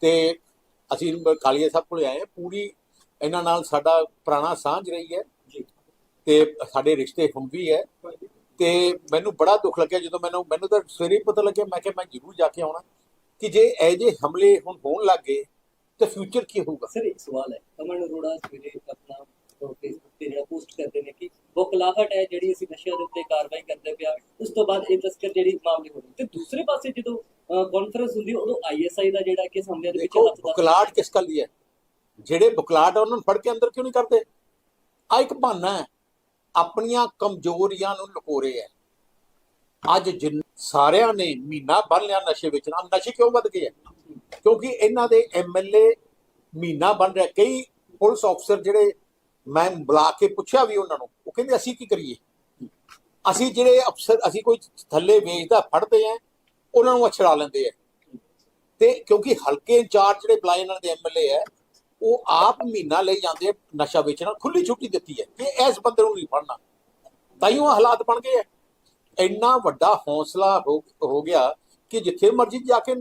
ਤੇ ਅਸੀਂ ਕਾਲੀਆ ਸਾਹਿਬ ਕੋਲੇ ਆਏ। ਪੂਰੀ ਇਹਨਾਂ ਨਾਲ ਸਾਡਾ ਪੁਰਾਣਾ ਸਾਂਝ ਰਹੀ ਹੈ। ਜੀ। ਤੇ ਸਾਡੇ ਰਿਸ਼ਤੇ ਹੁਣ ਵੀ ਹੈ। ਤੇ ਮੈਨੂੰ ਬੜਾ ਦੁੱਖ ਲੱਗਿਆ ਜਦੋਂ ਮੈਨੂੰ ਮੈਨੂੰ ਤਾਂ ਸਵੇਰੇ ਪਤਾ ਲੱਗਿਆ ਮੈਂ ਕਿਹਾ ਮੈਂ ਜ਼ਰੂਰ ਜਾ ਕੇ ਆਉਣਾ। ਕਿ ਜੇ ਇਹ ਜੇ ਹਮਲੇ ਹੁਣ ਹੋਣ ਲੱਗੇ ਤਾਂ ਫਿਊਚਰ ਕੀ ਹੋਊਗਾ? ਸਰ ਇੱਕ ਸਵਾਲ ਹੈ। ਅਮਨ ਅਰੋੜਾ ਸਵੇਰੇ ਆਪਣਾ ਫੇਸਬੁੱਕ ਤੇ ਜਿਹੜਾ ਪੋਸਟ ਕਰਦੇ ਨੇ ਕਿ ਬੁਖਲਾਹਟ ਹੈ ਜਿਹੜੀ ਅਸੀਂ ਨਸ਼ਿਆਂ ਦੇ ਉੱਤੇ ਕਾਰਵਾਈ ਕਰਦੇ ਪਿਆ ਉਸ ਤੋਂ ਬਾਅਦ ਇਹ ਤਸਕਰ ਜਿਹੜੀ ਮਾਮਲੇ ਹੋ ਰਹੇ ਤੇ ਦੂਸਰੇ ਪਾਸੇ ਜਦੋਂ ਕਾਨਫਰੰਸ ਹੁੰਦੀ ਉਦੋਂ ਆਈਐਸਆਈ ਦਾ ਜਿਹੜਾ ਕਿ ਸਾਹਮਣੇ ਦੇ ਵਿੱਚ ਹੱਥ ਬੁਕਲਾਟ ਕਿਸ ਗੱਲ ਦੀ ਹੈ? ਜਿਹੜੇ ਆ ਉਹਨਾਂ ਨੂੰ ਫੜ ਕੇ ਅੰਦਰ ਕਿਉਂ ਨਹੀਂ ਕਰਦੇ? ਆ ਇੱਕ ਬਹਾਨਾ ਹੈ। ਆਪਣੀਆਂ ਕਮਜ਼ੋਰੀਆਂ ਨੂੰ ਲੁਕੋ ਰਹੇ ਹੈ। ਅੱਜ ਜਿਨ ਸਾਰਿਆਂ ਨੇ ਮਹੀਨਾ ਬੰਨ ਲਿਆ ਨਸ਼ੇ ਵੇਚਣਾ ਨਸ਼ੇ ਕਿਉਂ ਵੱਧ ਗਏ ਕਿਉਂਕਿ ਇਹਨਾਂ ਦੇ ਐਮਐਲਏ ਮਹੀਨਾ ਬਣ ਰਿਹਾ ਕਈ ਪੁਲਿਸ ਅਫਸਰ ਜਿਹੜੇ ਮੈਂ ਬੁਲਾ ਕੇ ਪੁੱਛਿਆ ਵੀ ਉਹਨਾਂ ਨੂੰ। ਉਹ ਕਹਿੰਦੇ, ਅਸੀਂ ਕੀ ਕਰੀਏ? ਅਸੀਂ ਜਿਹੜੇ ਅਫਸਰ, ਅਸੀਂ ਕੋਈ ਥੱਲੇ ਵੇਚਦਾ, ਫੜਦੇ ਆ, ਉਹਨਾਂ ਨੂੰ ਅਛੜਾ ਲੈਂਦੇ ਆ। ਤੇ ਕਿਉਂਕਿ ਹਲਕੇ ਇੰਚਾਰਜ ਜਿਹੜੇ ਬੁਲਾਏ ਇਹਨਾਂ ਦੇ ਐਮਐਲਏ ਹੈ ਉਹ ਆਪ ਮਹੀਨਾ ਲਈ ਜਾਂਦੇ ਨਸ਼ਾ ਵੇਚਣਾ ਖੁੱਲੀ ਛੁੱਟੀ ਦਿੱਤੀ ਹੈ ਕਿ ਇਸ ਬੰਦੇ ਨੂੰ ਨਹੀਂ ਫੜਨਾ। ਤਾਈਓ ਹਾਲਾਤ ਬਣ ਗਏ ਹੈ ਇੰਨਾ ਵੱਡਾ ਹੌਸਲਾ ਹੋ ਹੋ ਗਿਆ ਕਿ ਜਿੱਥੇ ਮਰਜ਼ੀ ਜਾ ਕੇ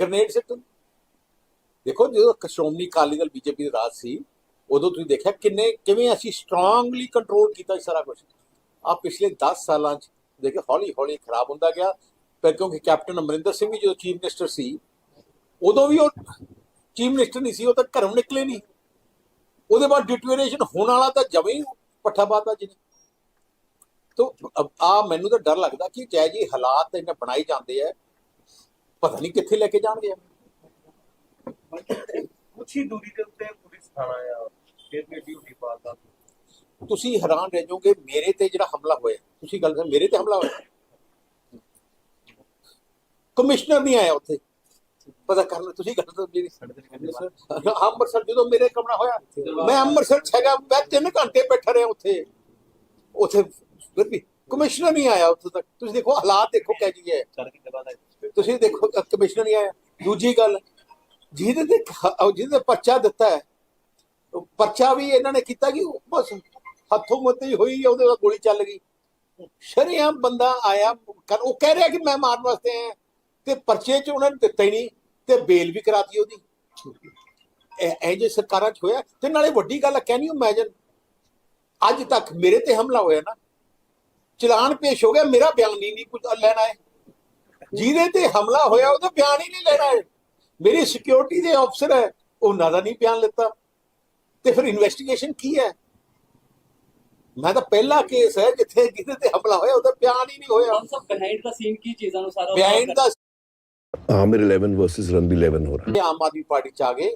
ਗ੍ਰਨੇਡ ਸਿੱਟ ਦੇਖੋ, ਜਦੋਂ ਸ਼੍ਰੋਮਣੀ ਅਕਾਲੀ ਦਲ, ਬੀਜੇਪੀ ਦੇ ਰਾਜ ਸੀ ਉਦੋਂ ਤੁਸੀਂ ਦੇਖਿਆ ਕਿੰਨੇ, ਕਿਵੇਂ ਅਸੀਂ ਸਟਰੋਂਗਲੀ ਕੰਟਰੋਲ ਕੀਤਾ ਸਾਰਾ ਕੁਝ ਆ ਪਿਛਲੇ 10 ਸਾਲਾਂ ਚ ਦੇਖੋ ਹੌਲੀ ਹੌਲੀ ਖਰਾਬ ਹੁੰਦਾ ਗਿਆ। ਪਰ ਕਿਉਂਕਿ ਕੈਪਟਨ ਅਮਰਿੰਦਰ ਸਿੰਘ ਵੀ ਜਦੋਂ ਚੀਫ ਮਿਨਿਸਟਰ ਸੀ, ਉਦੋਂ ਵੀ ਉਹ ਚੀਫ ਮਿਨਿਸਟਰ ਨਹੀਂ ਸੀ, ਉਹ ਤਾਂ ਘਰੋਂ ਨਿਕਲੇ ਨਹੀਂ। ਉਹਦੇ ਬਾਅਦ ਡਿਟੀਰੀਏਸ਼ਨ ਹੋਣ ਵਾਲਾ ਤਾਂ ਜਮੇ ਹੀ ਪੱਠਾ ਪਾਤਾ ਜੀ ਤੋ ਆ ਮੈਨੂੰ ਤਾਂ ਡਰ ਲੱਗਦਾ ਕਿ ਜੈ ਜੀ ਹਾਲਾਤ ਇਹਨਾਂ ਬਣਾਈ ਜਾਂਦੇ ਆ, ਪਤਾ ਨਹੀਂ ਕਿੱਥੇ ਲੈ ਕੇ ਜਾਣਗੇ। ਕੁਛ ਹੀ ਦੂਰੀ ਦੇ ਉੱਤੇ ਪੁਲਿਸ ਥਾਣਾ ਆ। ਫਿਰ ਵੀ ਡਿਊਟੀ ਪਾਦਾ ਤੁਸੀਂ ਹੈਰਾਨ ਰਹਿ ਜਾਓਗੇ ਮੇਰੇ ਤੇ ਜਿਹੜਾ ਹਮਲਾ ਹੋਇਆ ਤੁਸੀਂ ਗੱਲ ਕਰ ਮੇਰੇ ਤੇ ਹਮਲਾ ਹੋਇਆ? ਕਮਿਸ਼ਨਰ ਨਹੀਂ ਆਇਆ ਉੱਥੇ। ਪਤਾ ਕਰ ਲਓ ਤੁਸੀਂ ਗੱਲ ਤਾਂ ਹਾਂ, ਅੰਮ੍ਰਿਤਸਰ ਜਦੋਂ ਮੇਰੇ ਕਮਰਾ ਹੋਇਆ ਮੈਂ ਅੰਮ੍ਰਿਤਸਰ ਛੇਗਾ ਮੈਂ 3 ਘੰਟੇ ਬੈਠਾ ਰਿਹਾ ਉੱਥੇ। ਉੱਥੇ ਫਿਰ ਵੀ ਕਮਿਸ਼ਨਰ ਨਹੀਂ ਆਇਆ ਉੱਥੇ ਤੱਕ। ਤੁਸੀਂ ਦੇਖੋ ਹਾਲਾਤ ਦੇਖੋ ਕਹਿ ਜੀ ਹੈ ਤੁਸੀਂ ਦੇਖੋ ਕਮਿਸ਼ਨਰ ਨਹੀਂ ਆਇਆ। ਦੂਜੀ ਗੱਲ ਜਿਹਦੇ ਤੇ ਜਿਹਦੇ ਪਰਚਾ ਦਿੱਤਾ ਹੈ ਪਰਚਾ ਵੀ ਇਹਨਾਂ ਨੇ ਕੀਤਾ ਕਿ ਬਸ ਹੱਥੋਂ ਮੱਤੀ ਹੋਈ ਉਹਦੇ ਨਾਲ ਗੋਲੀ ਚੱਲ ਗਈ। ਸ਼ਰੇਆਮ ਬੰਦਾ ਆਇਆ, ਕਰ ਉਹ ਕਹਿ ਰਿਹਾ ਕਿ ਮੈਂ ਮਾਰਨ ਵਾਸਤੇ ਆਇਆ। ਤੇ ਪਰਚੇ 'ਚ ਉਹਨਾਂ ਨੇ ਦਿੱਤਾ ਹੀ ਨਹੀਂ, ਤੇ ਬੇਲ ਵੀ ਕਰਾਤੀ ਉਹਦੀ। ਇਹ ਇਹ ਜੇ ਸਰਕਾਰਾਂ 'ਚ ਹੋਇਆ, ਤੇ ਨਾਲੇ ਵੱਡੀ ਗੱਲ ਕੈਨ ਯੂ ਇਮੇਜਿਨ ਅੱਜ ਤੱਕ ਮੇਰੇ ਤੇ ਹਮਲਾ ਹੋਇਆ ਨਾ। ਚਲਾਨ ਪੇਸ਼ ਹੋ ਗਿਆ, ਮੇਰਾ ਬਿਆਨ ਨਹੀਂ ਨਹੀਂ ਕੁਝ ਲੈਣਾ ਹੈ ਜਿਹਦੇ ਤੇ ਹਮਲਾ ਹੋਇਆ, ਉਹਦਾ ਬਿਆਨ ਹੀ ਨਹੀਂ ਲੈਣਾ ਹੈ ਮੇਰੀ ਸਿਕਿਉਰਿਟੀ ਦੇ ਅਫਸਰ ਹੈ, ਉਹਨਾਂ ਦਾ ਨਹੀਂ ਬਿਆਨ ਲਿੱਤਾ। ਤੇ ਫਿਰ ਇਨਵੈਸਟੀਗੇਸ਼ਨ ਕੀ ਹੈ? ਮੈਂ ਤਾਂ ਪਹਿਲਾ ਕੇਸ ਹੈ ਜਿੱਥੇ ਜਿਹਦੇ ਤੇ ਹਮਲਾ ਹੋਇਆ ਉਹਦਾ ਬਿਆਨ ਹੀ ਨਹੀਂ ਹੋਇਆ। ਸਭ ਬਿਹਾਈਂਡ ਦਾ ਸੀਨ ਕੀ ਚੀਜ਼ਾਂ ਨੂੰ ਸਾਰਾ ਬਿਆਨ ਦਾ ਆਮਿਰ 11 ਵਰਸਸ ਰਣਬੀਰ 11 ਹੋ ਰਿਹਾ। ਆਮ ਆਦਮੀ ਪਾਰਟੀ ਚ ਆ ਗਏ।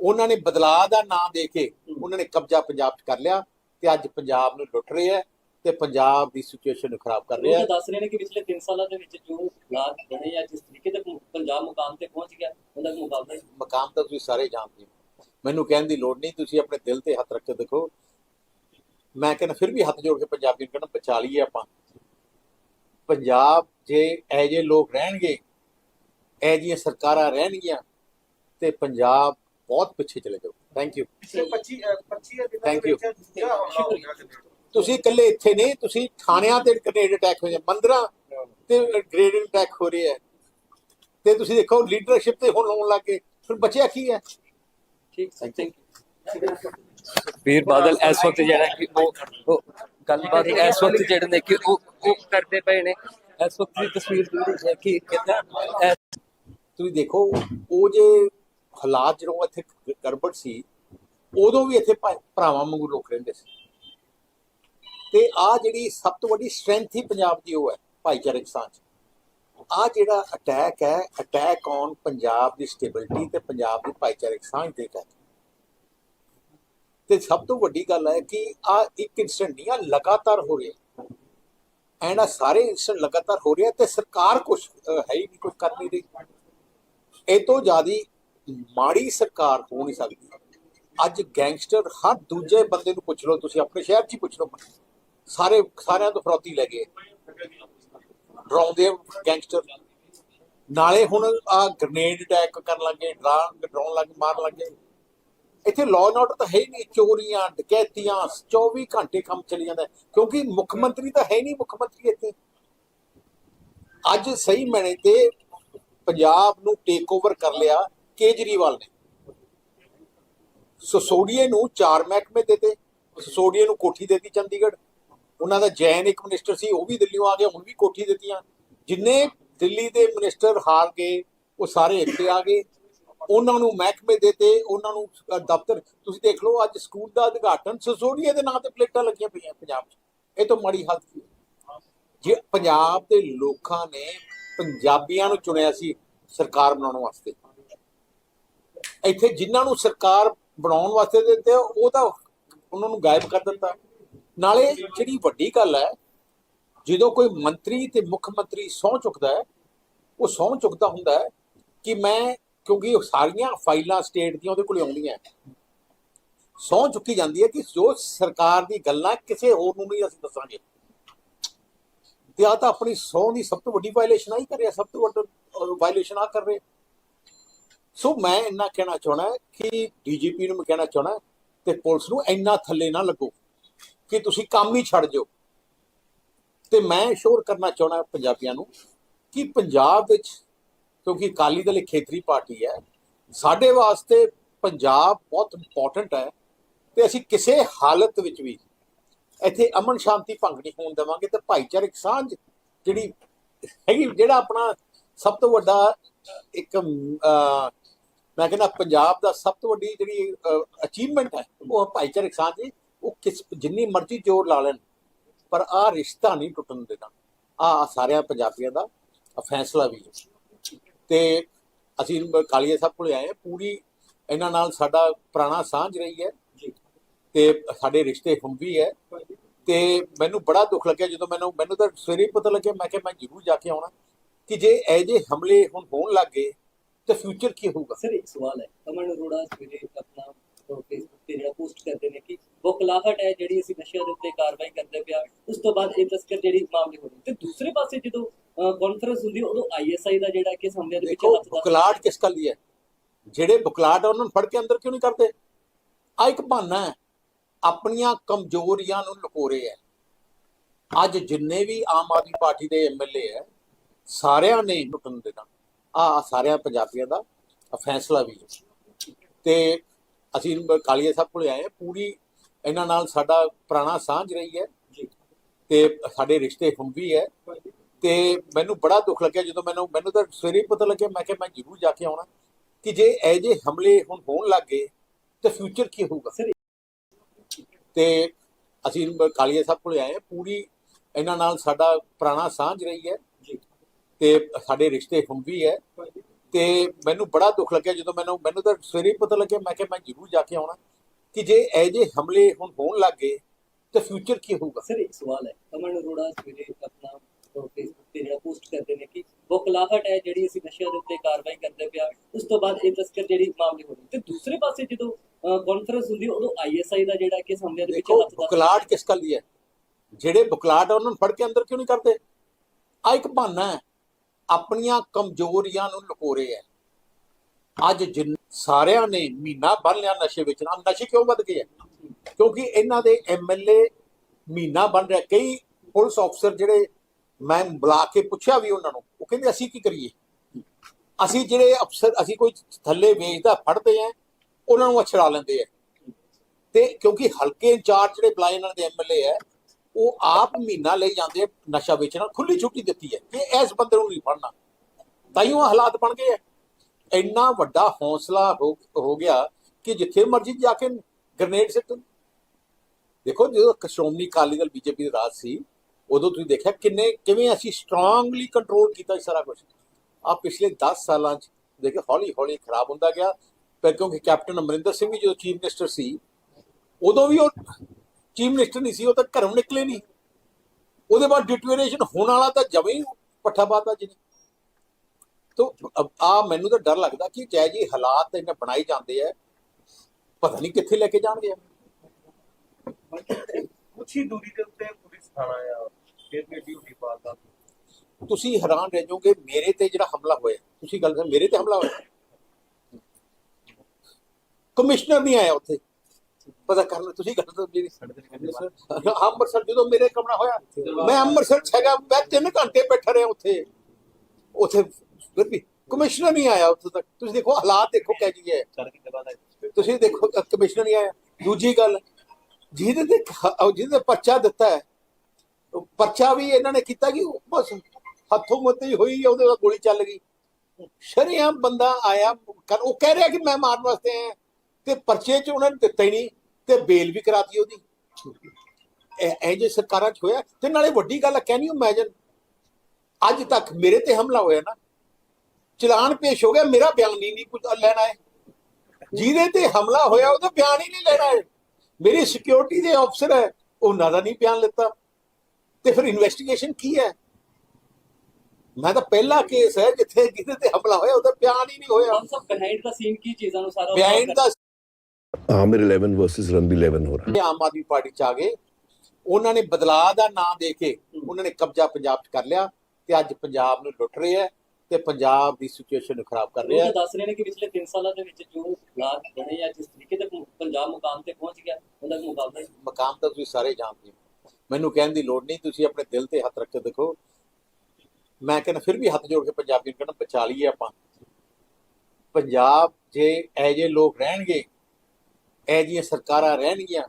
ਉਹਨਾਂ ਨੇ ਬਦਲਾਅ ਦਾ ਨਾਂ ਦੇ ਕੇ ਉਹਨਾਂ ਨੇ ਕਬਜ਼ਾ ਪੰਜਾਬ 'ਚ ਕਰ ਲਿਆ ਤੇ ਅੱਜ ਪੰਜਾਬ ਨੂੰ ਲੁੱਟ ਰਹੇ ਆ ਤੇ ਪੰਜਾਬ ਦੀ ਸਿਚੁਏਸ਼ਨ ਨੂੰ ਖਰਾਬ ਕਰ ਰਹੇ ਤਾਂ ਦੱਸ ਰਹੇ ਨੇ ਕਿ ਪਿਛਲੇ 3 ਸਾਲਾਂ ਦੇ ਵਿੱਚ ਜੋ ਹਾਲਾਤ ਬਣੇ ਆ ਜਿਸ ਤਰੀਕੇ ਤੱਕ ਪੰਜਾਬ ਮੁਕਾਮ ਤੇ ਪਹੁੰਚ ਗਿਆ ਉਹਦਾ ਮੁਕਾਬਲਾ ਹੀ। ਮਕਾਮ ਤਾਂ ਤੁਸੀਂ ਸਾਰੇ ਜਾਣਦੇ ਹੋ। ਮੈਨੂੰ ਕਹਿਣ ਦੀ ਲੋੜ ਨਹੀਂ ਤੁਸੀਂ ਆਪਣੇ ਦਿਲ ਤੇ ਹੱਥ ਰੱਖ ਕੇ ਦੇਖੋ। ਮੈਂ ਕਹਿੰਦਾ ਫਿਰ ਵੀ ਹੱਥ ਜੋੜ ਕੇ ਪੰਜਾਬੀ ਨੂੰ ਕਹਿੰਦਾ ਬਚਾ ਲਈਏ ਆਪਾਂ। ਪੰਜਾਬ ਜੇ ਇਹ ਜੇ ਲੋਕ ਰਹਿਣਗੇ ਇਹ ਜੀਆਂ ਸਰਕਾਰਾਂ ਰਹਿਣਗੀਆਂ ਤੇ ਪੰਜਾਬ ਬਹੁਤ ਪਿੱਛੇ ਚਲੇ ਜਾਊ। ਥੈਂਕ ਯੂ ਪਿਛਲੇ 25 ਅ, 25 ਦਿਨਾਂ Thank ਦੇ you. ਵਿੱਚ ਦੂਜਾ ਹਮਲਾ ਹੋ ਗਿਆ ਕਿਤੇ। ਤੁਸੀਂ ਇਕੱਲੇ ਇੱਥੇ ਨਹੀਂ ਤੁਸੀਂ ਥਾਣਿਆਂ ਤੇ ਗ੍ਰੇਡ ਅਟੈਕ ਹੋ ਜਾਂ ਮੰਦਰਾਂ ਤੇ ਗ੍ਰੇਡ ਅਟੈਕ ਹੋ ਰਹੇ ਹੈ। ਤੇ ਤੁਸੀਂ ਦੇਖੋ ਲੀਡਰਸ਼ਿਪ ਤੇ ਹੁਣ ਹੋਣ ਲੱਗੇ ਫਿਰ ਬਚਿਆ ਕੀ ਹੈ? ਠੀਕ ਥੈਂਕ ਯੂ ਵੀਰ ਬਾਦਲ ਇਸ ਵਕਤ ਜਿਹੜਾ ਕਿ ਉਹ ਉਹ ਗੱਲਬਾਤ ਇਸ ਵਕਤ ਜਿਹੜੇ ਨੇ ਕਿ ਉਹ ਉਹ ਕਰਦੇ ਪਏ ਨੇ। ਇਸ ਵਕਤ ਦੀ ਤਸਵੀਰ ਜਿਹੜੀ ਹੈ ਕਿ ਕਿਦਾਂ ਤੁਸੀਂ ਦੇਖੋ ਉਹ ਜੇ ਹਾਲਾਤ ਜਦੋਂ ਇੱਥੇ ਗੜਬੜ ਸੀ ਉਦੋਂ ਵੀ ਇੱਥੇ ਭਰਾਵਾਂ ਵਾਂਗੂ ਲੋਕ ਰਹਿੰਦੇ ਸੀ। ਤੇ ਆ ਜਿਹੜੀ ਸਭ ਤੋਂ ਵੱਡੀ ਸਟਰੈਂਥ ਹੀ ਪੰਜਾਬ ਦੀ ਉਹ ਹੈ ਭਾਈਚਾਰਕ ਸਾਂਝ। ਆ ਜਿਹੜਾ ਅਟੈਕ ਹੈ ਅਟੈਕ ਔਨ ਪੰਜਾਬ ਦੀ ਸਟੇਬਿਲਿਟੀ ਤੇ ਪੰਜਾਬ ਦੀ ਭਾਈਚਾਰਕ ਸਾਂਝ ਦੇ ਤਹਿਤ ਤੇ ਸਭ ਤੋਂ ਵੱਡੀ ਗੱਲ ਹੈ ਕਿ ਆ ਇੱਕ ਇਨਸੀਡੈਂਟ ਨਹੀਂ, ਆ ਲਗਾਤਾਰ ਹੋ ਰਿਹਾ। ਐਂਡ ਆ ਸਾਰੇ ਇਨਸੀਡੈਂਟ ਲਗਾਤਾਰ ਹੋ ਰਿਹਾ ਤੇ ਸਰਕਾਰ ਕੁਝ ਹੈ ਹੀ ਨਹੀਂ ਕੁਝ ਕਰ ਨਹੀਂ ਰਹੀ। ਇਹ ਤੋਂ ਜ਼ਿਆਦੀ ਮਾੜੀ ਸਰਕਾਰ ਹੋ ਨਹੀਂ ਸਕਦੀ। ਅੱਜ ਗੈਂਗਸਟਰ ਹਰ ਦੂਜੇ ਬੰਦੇ ਨੂੰ ਪੁੱਛ ਲਓ, ਤੁਸੀਂ ਆਪਣੇ ਸ਼ਹਿਰ 'ਚ ਹੀ ਪੁੱਛ ਲਓ। ਸਾਰੇ, ਸਾਰਿਆਂ ਤੋਂ ਫਰੋਤੀ ਲੈ ਗਏ। ਡਰਾਉਂਦੇ ਆ ਗੈਂਗਸਟਰ ਨਾਲੇ ਹੁਣ ਆ ਗ੍ਰਨੇਡ ਅਟੈਕ ਕਰਨ ਲੱਗੇ ਡਰਾਉਣ ਡਰਾਉਣ ਲੱਗ, ਮਾਰਨ ਲੱਗੇ ਇੱਥੇ ਲਾਅ ਐਂਡ ਆਰਡਰ ਤਾਂ ਹੈ ਹੀ ਨਹੀਂ, ਚੋਰੀਆਂ, ਡਕੈਤੀਆਂ 24 ਘੰਟੇ ਕੰਮ ਚੱਲੀ ਜਾਂਦਾ। ਕਿਉਂਕਿ ਮੁੱਖ ਮੰਤਰੀ ਤਾਂ ਹੈ ਨਹੀਂ, ਮੁੱਖ ਮੰਤਰੀ ਇੱਥੇ। ਅੱਜ ਸਹੀ ਮੈਨੇ ਤੇ ਪੰਜਾਬ ਨੂੰ ਟੇਕ ਓਵਰ ਕਰ ਲਿਆ ਕੇਜਰੀਵਾਲ ਨੇ। ਸਸੋਡੀਏ ਨੂੰ ਚਾਰ ਮਹਿਕਮੇ ਦਿੱਤੇ। ਸਸੋਡੀਏ ਨੂੰ ਕੋਠੀ ਦਿੱਤੀ ਚੰਡੀਗੜ੍ਹ। ਉਹਨਾਂ ਦਾ ਜੈਨ ਇੱਕ ਮਿਨਿਸਟਰ ਸੀ, ਉਹ ਵੀ ਦਿੱਲੀੋਂ ਆ ਗਿਆ ਹੁਣ ਵੀ ਕੋਠੀ ਦਿੱਤੀਆਂ। ਜਿੰਨੇ ਦਿੱਲੀ ਦੇ ਮਿਨਿਸਟਰ ਹਾਰ ਗਏ, ਉਹ ਸਾਰੇ ਇੱਥੇ ਆ ਗਏ। ਉਹਨਾਂ ਨੂੰ ਮਹਿਕਮੇ ਦਿੱਤੇ, ਉਹਨਾਂ ਨੂੰ ਦਫ਼ਤਰ। ਤੁਸੀਂ ਦੇਖ ਲਓ, ਅੱਜ ਸਕੂਲ ਦਾ ਉਦਘਾਟਨ ਸਸੋਡੀਏ ਦੇ ਨਾਂ ਤੇ ਪਲੇਟਾਂ ਲੱਗੀਆਂ ਪਈਆਂ ਪੰਜਾਬ 'ਚ। ਇਹ ਤਾਂ ਮਾੜੀ ਹਾਲਤ ਹੈ? ਜੇ ਪੰਜਾਬ ਦੇ ਲੋਕਾਂ ਨੇ ਪੰਜਾਬੀਆਂ ਨੂੰ ਚੁਣਿਆ ਸੀ, ਸਰਕਾਰ ਬਣਾਉਣ ਵਾਸਤੇ। ਇੱਥੇ ਜਿਨ੍ਹਾਂ ਨੂੰ ਸਰਕਾਰ ਬਣਾਉਣ ਵਾਸਤੇ ਦਿੱਤੇ, ਉਹ ਤਾਂ ਉਹਨਾਂ ਨੂੰ ਗਾਇਬ ਕਰ ਦਿੱਤਾ। ਨਾਲੇ ਜਿਹੜੀ ਵੱਡੀ ਗੱਲ ਹੈ, ਜਦੋਂ ਕੋਈ ਮੰਤਰੀ ਤੇ ਮੁੱਖ ਮੰਤਰੀ ਸਹੁੰ ਚੁੱਕਦਾ ਹੈ, ਉਹ ਸਹੁੰ ਚੁੱਕਦਾ ਹੁੰਦਾ ਹੈ ਕਿ ਮੈਂ, ਕਿਉਂਕਿ ਸਾਰੀਆਂ ਫਾਈਲਾਂ ਸਟੇਟ ਦੀਆਂ ਉਹਦੇ ਕੋਲ ਆਉਂਦੀਆਂ ਸਹੁੰ ਚੁੱਕੀ ਜਾਂਦੀ ਹੈ ਕਿ ਜੋ ਸਰਕਾਰ ਦੀ ਗੱਲਾਂ ਕਿਸੇ ਹੋਰ ਨੂੰ ਨਹੀਂ ਅਸੀਂ ਦੱਸਾਂਗੇ। ਤੇ ਆ ਤਾਂ ਆਪਣੀ ਸਹੁੰ ਦੀ ਸਭ ਤੋਂ ਵੱਡੀ ਵਾਇਲੇਸ਼ਨ ਆ ਹੀ ਕਰ ਰਿਹਾ, ਸਭ ਤੋਂ ਵੱਡਾ ਵਾਇਲੇਸ਼ਨ ਆ ਕਰ ਰਿਹਾ। ਸੋ ਮੈਂ ਇੰਨਾ ਕਹਿਣਾ ਚਾਹਣਾ ਕਿ ਡੀਜੀਪੀ ਨੂੰ ਮੈਂ ਕਹਿਣਾ ਚਾਹਣਾ ਤੇ ਪੁਲਿਸ ਨੂੰ ਇੰਨਾ ਥੱਲੇ ਨਾ ਲੱਗੋ। ਕਿ ਤੁਸੀਂ ਕੰਮ ਹੀ ਛੱਡ ਜਾਓ। ਤੇ ਮੈਂ ਸ਼ੋਰ ਕਰਨਾ ਚਾਹਣਾ ਪੰਜਾਬੀਆਂ ਨੂੰ ਕਿ ਪੰਜਾਬ ਵਿੱਚ, ਕਿਉਂਕਿ ਅਕਾਲੀ ਦਲ ਇੱਕ ਖੇਤਰੀ ਪਾਰਟੀ ਹੈ, ਸਾਡੇ ਵਾਸਤੇ ਪੰਜਾਬ ਬਹੁਤ ਇੰਪੋਰਟੈਂਟ ਹੈ ਤੇ ਅਸੀਂ ਕਿਸੇ ਹਾਲਤ ਵਿੱਚ ਵੀ ਇੱਥੇ ਅਮਨ ਸ਼ਾਂਤੀ ਭੰਗ ਨਹੀਂ ਹੋਣ ਦੇਵਾਂਗੇ ਤੇ ਭਾਈਚਾਰਕ ਸਾਂਝ ਜਿਹੜੀ ਹੈਗੀ, ਜਿਹੜਾ ਆਪਣਾ ਸਭ ਤੋਂ ਵੱਡਾ ਇੱਕ ਮੈਂ ਕਹਿੰਦਾ ਪੰਜਾਬ ਦਾ ਸਭ ਤੋਂ ਵੱਡੀ ਜਿਹੜੀ ਅਚੀਵਮੈਂਟ ਹੈ, ਉਹ ਭਾਈਚਾਰਕ ਸਾਂਝ ਉਹ ਕਿਸ ਜਿੰਨੀ ਮਰਜ਼ੀ ਜ਼ੋਰ ਲਾ ਲੈਣ ਪਰ ਆ ਰਿਸ਼ਤਾ ਨਹੀਂ ਟੁੱਟਣ ਦੇਣਾ। ਆ ਸਾਰਿਆਂ ਪੰਜਾਬੀਆਂ ਦਾ ਫੈਸਲਾ ਵੀ। ਤੇ ਅਸੀਂ ਕਾਲੀਆ ਸਾਹਿਬ ਕੋਲੇ ਆਏ ਪੂਰੀ ਇਹਨਾਂ ਨਾਲ ਸਾਡਾ ਪੁਰਾਣਾ ਸਾਂਝ ਰਹੀ ਹੈ। ਤੇ ਸਾਡੇ ਰਿਸ਼ਤੇ ਹੁਣ ਵੀ ਹੈ। ਤੇ ਮੈਨੂੰ ਬੜਾ ਦੁੱਖ ਲੱਗਿਆ ਜਦੋਂ ਮੈਨੂੰ ਮੈਨੂੰ ਤਾਂ ਸਵੇਰੇ ਪਤਾ ਲੱਗਿਆ ਮੈਂ ਕਿਹਾ ਮੈਂ ਜ਼ਰੂਰ ਜਾ ਕੇ ਆਉਣਾ। ਕਿ ਜੇ ਇਹ ਜੇ ਹਮਲੇ ਹੁਣ ਹੋਣ ਲੱਗੇ ਤੇ ਫਿਊਚਰ ਕੀ ਹੋਊਗਾ? ਸਰ ਇੱਕ ਸਵਾਲ ਹੈ। ਅਮਨ ਅਰੋੜਾ ਸਵੇਰੇ ਆਪਣਾ ਫੇਸਬੁੱਕ ਤੇ ਜਿਹੜਾ ਪੋਸਟ ਕਰਦੇ ਨੇ ਕਿ ਬੁਖਲਾਹਟ ਹੈ ਜਿਹੜੀ ਅਸੀਂ ਨਸ਼ਿਆਂ ਦੇ ਉੱਤੇ ਕਾਰਵਾਈ ਕਰਦੇ ਪਿਆ। ਉਸ ਤੋਂ ਬਾਅਦ ਇਹ ਤਸਕਰ ਜਿਹੜੀ ਮਾਮਲੇ ਹੋ ਤੇ ਦੂਸਰੇ ਪਾਸੇ ਜਦੋਂ ਕਾਨਫਰੰਸ ਹੁੰਦੀ ਹੈ, ਉਦੋਂ ਆਈਐਸਆਈ ਦਾ ਜਿਹੜਾ ਕਿ ਸਾਹਮਣੇ ਦੇ ਵਿੱਚ ਦੇਖੋ ਹੱਥ ਦਾ ਬੁਕਲਾਟ ਕਿਸ ਗੱਲ ਦੀ ਹੈ? ਜਿਹੜੇ ਬੁਕਲਾਟ ਆ ਉਹਨਾਂ ਨੂੰ ਫੜ ਕੇ ਅੰਦਰ ਕਿਉਂ ਨਹੀਂ ਕਰਦੇ? ਆ ਇੱਕ ਬਹਾਨਾ ਹੈ। ਆਪਣੀਆਂ ਕਮਜ਼ੋਰੀਆਂ ਨੂੰ ਲੁਕੋ ਰਹੇ ਹੈ। ਅੱਜ ਜਿੰਨੇ ਵੀ ਆਮ ਆਦਮੀ ਪਾਰਟੀ ਦੇ ਐਮਐਲਏ ਹੈ ਸਾਰਿਆਂ ਨੇ ਲੁੱਟਣ ਦੇਣਾ ਆ ਸਾਰਿਆਂ ਪੰਜਾਬੀਆਂ ਦਾ ਫੈਸਲਾ ਵੀ ਤੇ ਅਸੀਂ ਕਾਲੀਆ ਸਾਹਿਬ ਕੋਲੇ ਆਏ ਪੂਰੀ ਇਹਨਾਂ ਨਾਲ ਸਾਡਾ ਪੁਰਾਣਾ ਸਾਂਝ ਰਹੀ ਹੈ ਜੀ। ਤੇ ਸਾਡੇ ਰਿਸ਼ਤੇ ਹੁਣ ਵੀ ਹੈ। ਤੇ ਮੈਨੂੰ ਬੜਾ ਦੁੱਖ ਲੱਗਿਆ ਜਦੋਂ ਮੈਨੂੰ ਮੈਨੂੰ ਤਾਂ ਸਵੇਰੇ ਪਤਾ ਲੱਗਿਆ ਮੈਂ ਕਿਹਾ ਮੈਂ ਜ਼ਰੂਰ ਜਾ ਕੇ ਆਉਣਾ। ਕਿ ਜੇ ਇਹ ਜੇ ਹਮਲੇ ਹੁਣ ਹੋਣ ਲੱਗੇ ਤੇ ਫਿਊਚਰ ਕੀ ਹੋਊਗਾ? ਤੇ ਅਸੀਂ ਕਾਲੀਆ ਸਾਹਿਬ ਕੋਲੇ ਆਏ ਪੂਰੀ ਇਹਨਾਂ ਨਾਲ ਸਾਡਾ ਪੁਰਾਣਾ ਸਾਂਝ ਰਹੀ ਹੈ ਜੀ। ਤੇ ਸਾਡੇ ਰਿਸ਼ਤੇ ਹੁਣ ਵੀ ਹੈ। ਤੇ ਮੈਨੂੰ ਬੜਾ ਦੁੱਖ ਲੱਗਿਆ ਜਦੋਂ ਮੈਨੂੰ ਮੈਨੂੰ ਤਾਂ ਸਵੇਰੇ ਪਤਾ ਲੱਗਿਆ ਮੈਂ ਕਿਹਾ ਮੈਂ ਜ਼ਰੂਰ ਜਾ ਕੇ ਆਉਣਾ। ਕਿ ਜੇ ਇਹ ਜੇ ਹਮਲੇ ਹੁਣ ਹੋਣ ਲੱਗੇ ਤੇ ਫਿਊਚਰ ਕੀ ਹੋਊਗਾ? ਸਰ ਇੱਕ ਸਵਾਲ ਹੈ। ਅਮਨ ਅਰੋੜਾ ਸਵੇਰੇ ਆਪਣਾ ਫੇਸਬੁੱਕ ਤੇ ਜਿਹੜਾ ਪੋਸਟ ਕਰਦੇ ਨੇ ਕਿ ਬੁਖਲਾਹਟ ਹੈ ਜਿਹੜੀ ਅਸੀਂ ਨਸ਼ਿਆਂ ਦੇ ਉੱਤੇ ਕਾਰਵਾਈ ਕਰਦੇ ਪਿਆ। ਉਸ ਤੋਂ ਬਾਅਦ ਇਹ ਤਸਕਰ ਜਿਹੜੀ ਮਾਮਲੇ ਹੋ ਰਹੇ ਤੇ ਦੂਸਰੇ ਪਾਸੇ ਜਦੋਂ ਕਾਨਫਰੰਸ ਹੁੰਦੀ ਉਦੋਂ ਆਈਐਸਆਈ ਦਾ ਜਿਹੜਾ ਕਿ ਸਾਹਮਣੇ ਦੇ ਵਿੱਚ ਹੱਥ ਦਾ ਬੁਕਲਾਟ ਕਿਸ ਗੱਲ ਦੀ ਹੈ? ਜਿਹੜੇ ਆ ਉਹਨਾਂ ਨੂੰ ਫੜ ਕੇ ਅੰਦਰ ਕਿਉਂ ਨਹੀਂ ਕਰਦੇ? ਆ ਇੱਕ ਬਹਾਨਾ ਹੈ। ਆਪਣੀਆਂ ਕਮਜ਼ੋਰੀਆਂ ਨੂੰ ਲੁਕੋ ਰਹੇ ਹੈ। ਅੱਜ ਜਿਨ ਸਾਰਿਆਂ ਨੇ ਮਹੀਨਾ ਬੰਨ ਲਿਆ ਨਸ਼ੇ ਵੇਚਣਾ ਨਸ਼ੇ ਕਿਉਂ ਵੱਧ ਗਏ ਹੈ? ਕਿਉਂਕਿ ਇਹਨਾਂ ਦੇ ਐਮਐਲਏ ਮਹੀਨਾ ਬਣ ਰਿਹਾ। ਕਈ ਪੁਲਿਸ ਅਫਸਰ ਜਿਹੜੇ ਮੈਂ ਬੁਲਾ ਕੇ ਪੁੱਛਿਆ ਵੀ ਉਹਨਾਂ ਨੂੰ, ਉਹ ਕਹਿੰਦੇ ਅਸੀਂ ਕੀ ਕਰੀਏ? ਅਸੀਂ ਜਿਹੜੇ ਅਫਸਰ, ਅਸੀਂ ਕੋਈ ਥੱਲੇ ਵੇਚਦਾ, ਫੜਦੇ ਆ ਉਹਨਾਂ ਨੂੰ ਅਛੜਾ ਲੈਂਦੇ ਆ ਤੇ ਕਿਉਂਕਿ ਹਲਕੇ ਇੰਚਾਰਜ ਜਿਹੜੇ ਬੁਲਾਏ ਇਹਨਾਂ ਦੇ ਐਮਐਲਏ ਹੈ ਉਹ ਆਪ ਮਹੀਨਾ ਲਈ ਜਾਂਦੇ ਨਸ਼ਾ ਵੇਚਣਾ ਖੁੱਲੀ ਛੁੱਟੀ ਦਿੱਤੀ ਹੈ ਕਿ ਇਸ ਬੰਦੇ ਨੂੰ ਨਹੀਂ ਫੜਨਾ ਤਾਈਓ ਆਹ ਹਾਲਾਤ ਬਣ ਗਏ ਇੰਨਾ ਵੱਡਾ ਹੌਸਲਾ ਹੋ ਗਿਆ ਕਿ ਜਿੱਥੇ ਮਰਜ਼ੀ ਜਾ ਕੇ ਗ੍ਰਨੇਡ ਸਿੱਟਣ ਦੇਖੋ, ਜਦੋਂ ਸ਼੍ਰੋਮਣੀ ਅਕਾਲੀ ਦਲ, ਬੀਜੇਪੀ ਦਾ ਰਾਜ ਸੀ, ਉਦੋਂ ਤੁਸੀਂ ਦੇਖਿਆ ਕਿੰਨੇ, ਕਿਵੇਂ ਅਸੀਂ ਸਟਰੋਂਗਲੀ ਕੰਟਰੋਲ ਕੀਤਾ ਸੀ ਸਾਰਾ ਕੁਝ ਆ ਪਿਛਲੇ 10 ਸਾਲਾਂ ਚ ਦੇਖੋ ਹੌਲੀ ਹੌਲੀ ਖਰਾਬ ਹੁੰਦਾ ਗਿਆ। ਪਰ ਕਿਉਂਕਿ ਕੈਪਟਨ ਅਮਰਿੰਦਰ ਸਿੰਘ ਵੀ ਜਦੋਂ ਚੀਫ ਮਿਨਿਸਟਰ ਸੀ, ਉਦੋਂ ਵੀ ਉਹ ਚੀਫ ਮਿਨਿਸਟਰ ਨਹੀਂ ਸੀ ਉਹ ਤਾਂ ਘਰੋਂ ਨਿਕਲੇ ਨਹੀਂ। ਉਹਦੇ ਬਾਅਦ ਡਿਟੂਰੇਸ਼ਨ ਹੋਣ ਵਾਲਾ ਤਾਂ ਹੀ ਪੱਠਾ ਪਾਤਾ ਜੀ। ਤੋ ਆ ਮੈਨੂੰ ਤਾਂ ਡਰ ਲੱਗਦਾ ਕਿ ਜੈ ਜੀ ਹਾਲਾਤ ਇਹਨਾਂ ਬਣਾਈ ਜਾਂਦੇ ਆ ਪਤਾ ਨਹੀਂ ਕਿੱਥੇ ਲੈ ਕੇ ਜਾਣਗੇ। ਕੁਛ ਹੀ ਦੂਰੀ ਦੇ ਉੱਤੇ ਪੁਲਿਸ ਥਾਣਾ ਆ ਫਿਰ ਵੀ ਡਿਊਟੀ ਪਾਦਾ ਤੁਸੀਂ ਹੈਰਾਨ ਰਹਿ ਜਾਓਗੇ ਮੇਰੇ ਤੇ ਜਿਹੜਾ ਹਮਲਾ ਹੋਇਆ ਤੁਸੀਂ ਗੱਲ ਮੇਰੇ ਤੇ ਹਮਲਾ ਹੋਇਆ। ਕਮਿਸ਼ਨਰ ਨਹੀਂ ਆਇਆ ਉੱਥੇ। ਪਤਾ ਕਰ ਲਓ ਤੁਸੀਂ ਗੱਲ ਤਾਂ ਮੇਰੀ ਅੰਮ੍ਰਿਤਸਰ ਜਦੋਂ ਮੇਰੇ ਕਮਰਾ ਹੋਇਆ ਮੈਂ ਅੰਮ੍ਰਿਤਸਰ ਛਗਾ ਮੈਂ 3 ਘੰਟੇ ਬੈਠਾ ਰਿਹਾ ਉੱਥੇ। ਉੱਥੇ ਫਿਰ ਵੀ ਕਮਿਸ਼ਨਰ ਨਹੀਂ ਆਇਆ ਉੱਥੇ ਤੱਕ। ਤੁਸੀਂ ਦੇਖੋ ਹਾਲਾਤ ਦੇਖੋ ਕਹਿ ਜੀ ਹੈ? ਤੁਸੀਂ ਦੇਖੋ ਕਮਿਸ਼ਨਰ ਨਹੀਂ ਆਇਆ। ਦੂਜੀ ਗੱਲ ਜਿਹਦੇ ਤੇ ਜਿਹਦੇ ਪਰਚਾ ਦਿੱਤਾ ਹੈ ਪਰਚਾ ਵੀ ਇਹਨਾਂ ਨੇ ਕੀਤਾ ਕਿ ਬਸ ਹੱਥੋਂ ਮੱਤੀ ਹੋਈ ਉਹਦੇ ਨਾਲ ਗੋਲੀ ਚੱਲ ਗਈ। ਸ਼ਰੇਆਮ ਬੰਦਾ ਆਇਆ ਉਹ ਕਹਿ ਰਿਹਾ ਕਿ ਮੈਂ ਮਾਰਨ ਵਾਸਤੇ ਆਇਆ। ਤੇ ਪਰਚੇ 'ਚ ਉਹਨਾਂ ਨੇ ਦਿੱਤਾ ਹੀ ਨਹੀਂ। ਤੇ ਬੇਲ ਵੀ ਕਰਾਤੀ ਉਹਦੀ। ਇਹ ਇਹ ਜੇ ਸਰਕਾਰਾਂ 'ਚ ਹੋਇਆ ਤੇ ਨਾਲੇ ਵੱਡੀ ਗੱਲ ਹੈ ਕੈਨ ਯੂ ਇਮੇਜਿਨ ਅੱਜ ਤੱਕ ਮੇਰੇ ਤੇ ਹਮਲਾ ਹੋਇਆ ਨਾ। ਚਲਾਨ ਪੇਸ਼ ਹੋ ਗਿਆ ਮੇਰਾ ਬਿਆਨ ਨਹੀਂ ਨਹੀਂ ਕੁਝ ਲੈਣਾ ਹੈ ਜਿਹਦੇ ਤੇ ਹਮਲਾ ਹੋਇਆ ਉਹਦਾ ਬਿਆਨ ਹੀ ਨਹੀਂ ਲੈਣਾ ਹੈ ਮੇਰੀ ਸਿਕਿਉਰਿਟੀ ਦੇ ਅਫਸਰ ਹੈ ਉਹਨਾਂ ਦਾ ਨਹੀਂ ਬਿਆਨ ਲਿੱਤਾ। ਤੇ ਫਿਰ ਇਨਵੈਸਟੀਗੇਸ਼ਨ ਕੀ ਹੈ? ਮੈਂ ਤਾਂ ਪਹਿਲਾ ਕੇਸ ਹੈ ਜਿੱਥੇ ਜਿਹਦੇ ਤੇ ਹਮਲਾ ਹੋਇਆ ਉਹਦਾ ਬਿਆਨ ਹੀ ਨਹੀਂ ਹੋਇਆ। ਸਭ ਬਿਹਾਈਂਡ ਦਾ ਸੀਨ ਕੀ ਚੀਜ਼ਾਂ ਨੂੰ ਸਾਰਾ ਬਿਹਾਈਂਡ ਦਾ ਆਮਿਰ 11 ਵਰਸਸ ਰਣਬੀਰ 11 ਹੋ ਰਿਹਾ। ਆਮ ਆਦਮੀ ਪਾਰਟੀ ਚ ਆ ਗਏ। ਉਹਨਾਂ ਨੇ ਬਦਲਾਅ ਦਾ ਨਾਂ ਦੇ ਕੇ ਉਹਨਾਂ ਨੇ ਕਬਜ਼ਾ ਪੰਜਾਬ 'ਚ ਕਰ ਲਿਆ ਤੇ ਅੱਜ ਪੰਜਾਬ ਨੂੰ ਲੁੱਟ ਰਹੇ ਹੈ ਤੇ ਪੰਜਾਬ ਦੀ ਸਿਚੁਏਸ਼ਨ ਨੂੰ ਖਰਾਬ ਕਰ ਰਹੇ ਉਹ ਹੈ ਦੱਸ ਰਹੇ ਨੇ ਕਿ ਪਿਛਲੇ 3 ਸਾਲਾਂ ਦੇ ਵਿੱਚ ਜੋ ਹਾਲਾਤ ਬਣੇ ਆ ਜਿਸ ਤਰੀਕੇ ਤੱਕ ਪੰਜਾਬ ਮੁਕਾਮ ਤੇ ਪਹੁੰਚ ਗਿਆ ਉਹਦਾ ਮੁਕਾਬਲਾ ਹੀ? ਮਕਾਮ ਤਾਂ ਤੁਸੀਂ ਸਾਰੇ ਜਾਣਦੇ ਹੋ। ਮੈਨੂੰ ਕਹਿਣ ਦੀ ਲੋੜ ਨਹੀਂ ਤੁਸੀਂ ਆਪਣੇ ਦਿਲ ਤੇ ਹੱਥ ਰੱਖ ਕੇ ਦੇਖੋ। ਮੈਂ ਕਹਿੰਦਾ ਫਿਰ ਵੀ ਹੱਥ ਜੋੜ ਕੇ ਪੰਜਾਬੀ ਨੂੰ ਕਹਿੰਦਾ ਬਚਾ ਲਈਏ ਆਪਾਂ। ਪੰਜਾਬ ਜੇ ਇਹ ਜਿਹੇ ਲੋਕ ਰਹਿਣਗੇ ਇਹ ਜਿਹੀਆਂ ਸਰਕਾਰਾਂ ਰਹਿਣਗੀਆਂ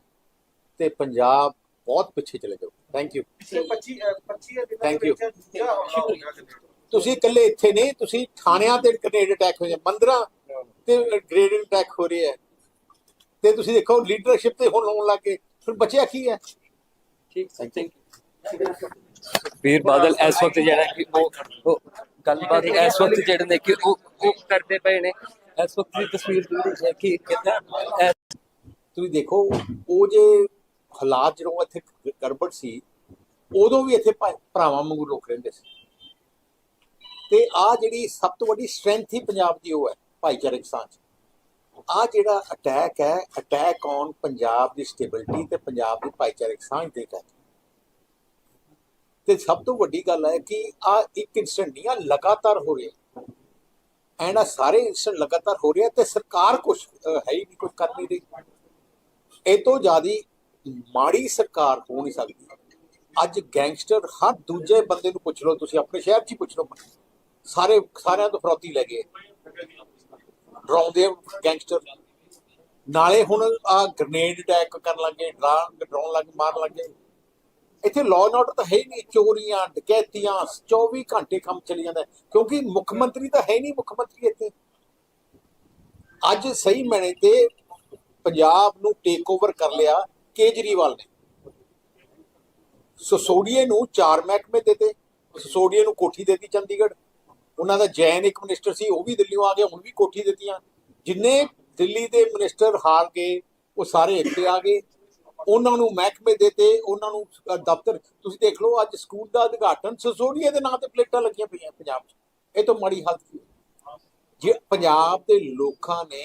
ਤੇ ਪੰਜਾਬ ਬਹੁਤ ਪਿੱਛੇ ਚਲੇ ਜਾਊ। ਥੈਂਕ ਯੂ ਪਿਛਲੇ 25 ਅ, 25 ਦਿਨਾਂ Thank ਦੇ you. ਵਿੱਚ ਦੂਜਾ ਹਮਲਾ ਹੋ ਗਿਆ ਕਿਤੇ। ਤੁਸੀਂ ਇਕੱਲੇ ਇੱਥੇ ਨਹੀਂ ਤੁਸੀਂ ਥਾਣਿਆਂ ਤੇ ਗ੍ਰੇਡ ਅਟੈਕ ਹੋ ਜਾਂਦੇ ਮੰਦਰਾਂ ਤੇ ਗ੍ਰੇਡ ਅਟੈਕ ਹੋ ਰਹੇ ਹੈ ਤੇ ਤੁਸੀਂ ਦੇਖੋ ਲੀਡਰਸ਼ਿਪ ਤੇ ਹੁਣ ਹੋਣ ਲੱਗੇ ਫਿਰ ਬਚਿਆ ਕੀ ਹੈ? ਠੀਕ ਥੈਂਕ ਯੂ ਵੀਰ ਬਾਦਲ ਇਸ ਵਕਤ ਜਿਹੜਾ ਕਿ ਉਹ ਗੱਲਬਾਤ ਇਸ ਵਕਤ ਜਿਹੜੇ ਨੇ ਕਿ ਉਹ ਉਹ ਕਰਦੇ ਪਏ ਨੇ। ਇਸ ਵਕਤ ਦੀ ਤਸਵੀਰ ਜਿਹੜੀ ਹੈ ਕਿ ਕਿੱਦਾਂ ਤੁਸੀਂ ਦੇਖੋ, ਉਹ ਜੇ ਹਾਲਾਤ ਜਦੋਂ ਇੱਥੇ ਗ- ਗੜਬੜ ਸੀ, ਉਦੋਂ ਵੀ ਇੱਥੇ ਭਰਾਵਾਂ ਵਾਂਗੂ ਲੋਕ ਰਹਿੰਦੇ ਸੀ। ਤੇ ਆ ਜਿਹੜੀ ਸਭ ਤੋਂ ਵੱਡੀ ਸਟਰੈਂਥ ਹੀ ਪੰਜਾਬ ਦੀ ਉਹ ਹੈ, ਭਾਈਚਾਰਕ ਸਾਂਝ। ਆ ਜਿਹੜਾ ਅਟੈਕ ਹੈ ਅਟੈਕ ਔਨ ਪੰਜਾਬ ਦੀ ਸਟੇਬਿਲਿਟੀ ਤੇ ਪੰਜਾਬ ਦੀ ਭਾਈਚਾਰਕ ਸਾਂਝ ਦੇ ਤਹਿਤ ਤੇ ਸਭ ਤੋਂ ਵੱਡੀ ਗੱਲ ਹੈ ਕਿ ਆ ਇੱਕ ਇਨਸੀਡੈਂਟ ਨਹੀਂ ਆ ਲਗਾਤਾਰ ਹੋ ਰਿਹਾ। ਐਂਡ ਆ ਸਾਰੇ ਇਨਸੀਡੈਂਟ ਲਗਾਤਾਰ ਹੋ ਰਿਹਾ ਤੇ ਸਰਕਾਰ ਕੁਝ ਹੈ ਹੀ ਨਹੀਂ ਕੁਝ ਕਰ ਨਹੀਂ ਰਹੀ। ਇਹ ਤੋਂ ਜ਼ਿਆਦੀ ਮਾੜੀ ਸਰਕਾਰ ਹੋ ਨਹੀਂ ਸਕਦੀ। ਅੱਜ ਗੈਂਗਸਟਰ ਹਰ ਦੂਜੇ ਬੰਦੇ ਨੂੰ ਪੁੱਛ ਲਓ, ਤੁਸੀਂ ਆਪਣੇ ਸ਼ਹਿਰ 'ਚ ਹੀ ਪੁੱਛ ਲਓ। ਸਾਰੇ, ਸਾਰਿਆਂ ਤੋਂ ਫਰੌਤੀ ਲੈ ਗਏ। ਡਰਾਉਂਦੇ ਗੈਂਗਸਟਰ। ਨਾਲੇ ਹੁਣ ਆ ਗ੍ਰਨੇਡ ਅਟੈਕ ਕਰਨ ਲੱਗੇ ਡਰਾ ਡਰਾਉਣ ਲੱਗ, ਮਾਰਨ ਲੱਗੇ ਇੱਥੇ ਲਾਅ ਐਂਡ ਆਰਡਰ ਤਾਂ ਹੈ ਹੀ ਨਹੀਂ। ਚੋਰੀਆਂ, ਡਕੈਤੀਆਂ 24 ਘੰਟੇ ਕੰਮ ਚੱਲੀ ਜਾਂਦਾ ਕਿਉਂਕਿ ਮੁੱਖ ਮੰਤਰੀ ਤਾਂ ਹੈ ਨਹੀਂ ਮੁੱਖ ਮੰਤਰੀ ਇੱਥੇ। ਅੱਜ ਸਹੀ ਮੈਨੇ ਤੇ ਪੰਜਾਬ ਨੂੰ ਟੇਕ ਓਵਰ ਕਰ ਲਿਆ ਕੇਜਰੀਵਾਲ ਨੇ। ਸਸੋਡੀਏ ਨੂੰ ਚਾਰ ਮਹਿਕਮੇ ਦਿੱਤੇ ਸਸੋਡੀਏ ਨੂੰ ਕੋਠੀ ਦੇਤੀ ਚੰਡੀਗੜ੍ਹ। ਉਹਨਾਂ ਦਾ ਜੈਨ ਇੱਕ ਮਿਨਿਸਟਰ ਸੀ, ਉਹ ਵੀ ਦਿੱਲੀੋਂ ਆ ਗਿਆ, ਹੁਣ ਵੀ ਕੋਠੀ ਦਿੱਤੀਆਂ। ਜਿੰਨੇ ਦਿੱਲੀ ਦੇ ਮਿਨਿਸਟਰ ਹਾਰ ਗਏ, ਉਹ ਸਾਰੇ ਇੱਥੇ ਆ ਗਏ। ਉਹਨਾਂ ਨੂੰ ਮਹਿਕਮੇ ਦਿੱਤੇ ਉਹਨਾਂ ਨੂੰ ਦਫ਼ਤਰ। ਤੁਸੀਂ ਦੇਖ ਲਓ, ਅੱਜ ਸਕੂਲ ਦਾ ਉਦਘਾਟਨ ਸਸੋਡੀਏ ਦੇ ਨਾਂ ਤੇ ਪਲੇਟਾਂ ਲੱਗੀਆਂ ਪਈਆਂ ਪੰਜਾਬ 'ਚ। ਇਹ ਤੋਂ ਮਾੜੀ ਹੱਦ ਕੀ ਜੇ ਪੰਜਾਬ ਦੇ ਲੋਕਾਂ ਨੇ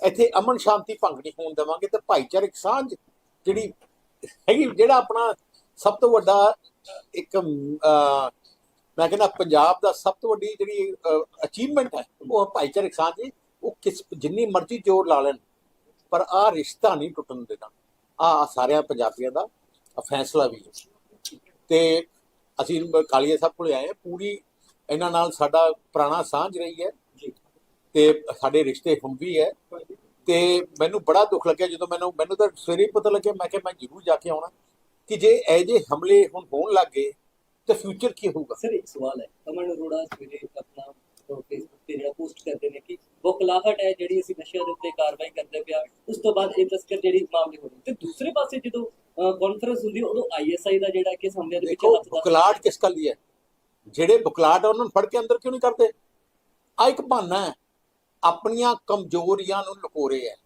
ਇੱਥੇ ਅਮਨ ਸ਼ਾਂਤੀ ਭੰਗ ਨਹੀਂ ਹੋਣ ਦੇਵਾਂਗੇ ਤੇ ਭਾਈਚਾਰਕ ਸਾਂਝ ਜਿਹੜੀ ਹੈਗੀ ਜਿਹੜਾ ਆਪਣਾ ਸਭ ਤੋਂ ਵੱਡਾ ਇੱਕ ਮੈਂ ਕਹਿੰਦਾ ਪੰਜਾਬ ਦਾ ਸਭ ਤੋਂ ਵੱਡੀ ਜਿਹੜੀ ਅਚੀਵਮੈਂਟ ਹੈ ਉਹ ਭਾਈਚਾਰਕ ਸਾਂਝ ਹੈ ਉਹ ਕਿਸ ਜਿੰਨੀ ਮਰਜ਼ੀ ਜ਼ੋਰ ਲਾ ਲੈਣ ਪਰ ਆ ਰਿਸ਼ਤਾ ਨਹੀਂ ਟੁੱਟਣ ਦੇਣਾ। ਆ ਸਾਰਿਆਂ ਪੰਜਾਬੀਆਂ ਦਾ ਫੈਸਲਾ ਵੀ ਹੈ। ਤੇ ਅਸੀਂ ਕਾਲੀਆ ਸਾਹਿਬ ਕੋਲ ਆਏ ਹਾਂ, ਪੂਰੀ ਇਹਨਾਂ ਨਾਲ ਸਾਡਾ ਪੁਰਾਣਾ ਸਾਂਝ ਰਹੀ ਹੈ। ਤੇ ਸਾਡੇ ਰਿਸ਼ਤੇ ਹੁਣ ਵੀ ਹੈ। ਤੇ ਮੈਨੂੰ ਬੜਾ ਦੁੱਖ ਲੱਗਿਆ ਜਦੋਂ ਮੈਨੂੰ ਮੈਨੂੰ ਤਾਂ ਸਵੇਰੇ ਪਤਾ ਲੱਗਿਆ ਮੈਂ ਕਿਹਾ ਮੈਂ ਜ਼ਰੂਰ ਜਾ ਕੇ ਆਉਣਾ। ਕਿ ਜੇ ਇਹ ਜੇ ਹਮਲੇ ਹੁਣ ਹੋਣ ਲੱਗ ਗਏ ਤੇ ਫਿਊਚਰ ਕੀ ਹੋਊਗਾ? ਸਰ ਇੱਕ ਸਵਾਲ ਹੈ। ਅਮਨ ਅਰੋੜਾ ਸਵੇਰੇ ਆਪਣਾ ਫੇਸਬੁੱਕ ਤੇ ਜਿਹੜਾ ਪੋਸਟ ਕਰਦੇ ਨੇ ਕਿ ਬੁਖਲਾਹਟ ਹੈ ਜਿਹੜੀ ਅਸੀਂ ਨਸ਼ਿਆਂ ਦੇ ਉੱਤੇ ਕਾਰਵਾਈ ਕਰਦੇ ਪਿਆ। ਉਸ ਤੋਂ ਬਾਅਦ ਇਹ ਤਸਕਰ ਜਿਹੜੀ ਮਾਮਲੇ ਹੋ ਰਹੇ ਤੇ ਦੂਸਰੇ ਪਾਸੇ ਜਦੋਂ ਕਾਨਫਰੰਸ ਹੁੰਦੀ ਉਦੋਂ ਆਈਐਸਆਈ ਦਾ ਜਿਹੜਾ ਕਿ ਸਾਹਮਣੇ ਦੇ ਵਿੱਚ ਹੱਥ ਦਾ ਬੁਕਲਾਟ ਕਿਸ ਗੱਲ ਦੀ ਹੈ? ਜਿਹੜੇ ਬੁਕਲਾਟ ਆ ਉਹਨਾਂ ਨੂੰ ਫੜ ਕੇ ਅੰਦਰ ਕਿਉਂ ਨਹੀਂ ਕਰਦੇ? ਆ ਇੱਕ ਬਹਾਨਾ ਹੈ। ਆਪਣੀਆਂ ਕਮਜ਼ੋਰੀਆਂ ਨੂੰ ਲੁਕੋ ਰਹੇ ਹੈ।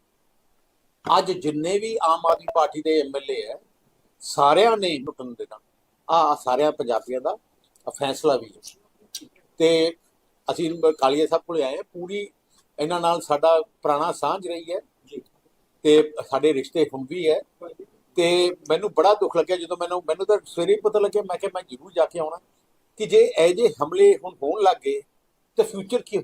ਅੱਜ ਜਿੰਨੇ ਵੀ ਆਮ ਆਦਮੀ ਪਾਰਟੀ ਦੇ ਐਮਐਲਏ ਹੈ ਸਾਰਿਆਂ ਨੇ ਲੁੱਟਣ ਦੇਣਾ ਆ ਸਾਰਿਆਂ ਪੰਜਾਬੀਆਂ ਦਾ ਫੈਸਲਾ ਵੀ ਹੈ। ਤੇ ਅਸੀਂ ਕਾਲੀਆ ਸਾਹਿਬ ਕੋਲੇ ਆਏ ਪੂਰੀ ਇਹਨਾਂ ਨਾਲ ਸਾਡਾ ਪੁਰਾਣਾ ਸਾਂਝ ਰਹੀ ਹੈ। ਤੇ ਸਾਡੇ ਰਿਸ਼ਤੇ ਹੁਣ ਵੀ ਹੈ। ਤੇ ਮੈਨੂੰ ਬੜਾ ਦੁੱਖ ਲੱਗਿਆ ਜਦੋਂ ਮੈਨੂੰ ਮੈਨੂੰ ਤਾਂ ਸਵੇਰੇ ਪਤਾ ਲੱਗਿਆ ਮੈਂ ਕਿਹਾ ਮੈਂ ਜ਼ਰੂਰ ਜਾ ਕੇ ਆਉਣਾ। ਕਿ ਜੇ ਇਹ ਜੇ ਹਮਲੇ ਹੁਣ ਹੋਣ ਲੱਗ ਗਏ ਤੇ ਫਿਊਚਰ ਕੀ